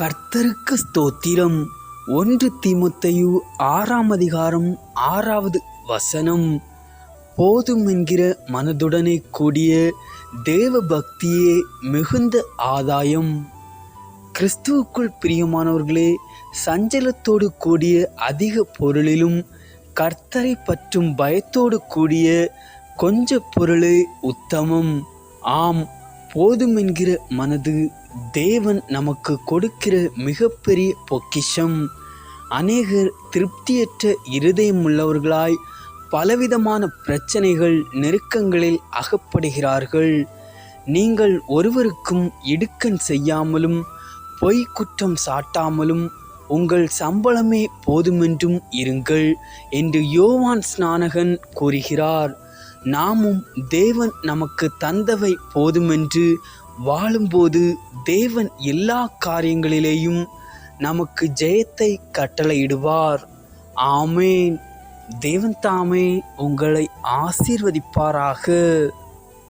கர்த்தருக்கு ஸ்தோத்திரம். ஒன்று திமுத்தையு ஆறாம் அதிகாரம் ஆறாவது வசனம். போதும் என்கிற மனதுடனே கூடிய தேவ பக்தியே மிகுந்த ஆதாயம். கிறிஸ்துவுக்குள் பிரியமானவர்களே சஞ்சலத்தோடு கூடிய அதிக பொருளிலும் கர்த்தரை பற்றும் பயத்தோடு கூடிய கொஞ்ச பொருளே உத்தமம். ஆம் போதும் என்கிற மனது தேவன் நமக்கு கொடுக்கிற மிகப்பெரிய பொக்கிஷம். அநேகர் திருப்தியற்ற இருதயம் உள்ளவர்களாய் பலவிதமான பிரச்சனைகள் நெருக்கங்களில் அகப்படுகிறார்கள். நீங்கள் ஒருவருக்கும் இடுக்கண் செய்யாமலும் பொய் குற்றம் சாட்டாமலும் உங்கள் சம்பளமே போதுமென்றும் இருங்கள் என்று யோவான் ஸ்நானகன் கூறுகிறார். நாமும் தேவன் நமக்கு தந்தவை போதுமென்று வாழும்போது தேவன் எல்லா காரியங்களிலேயும் நமக்கு ஜெயத்தை கட்டளையிடுவார். ஆமேன். தேவன் தாமே உங்களை ஆசீர்வதிப்பாராக.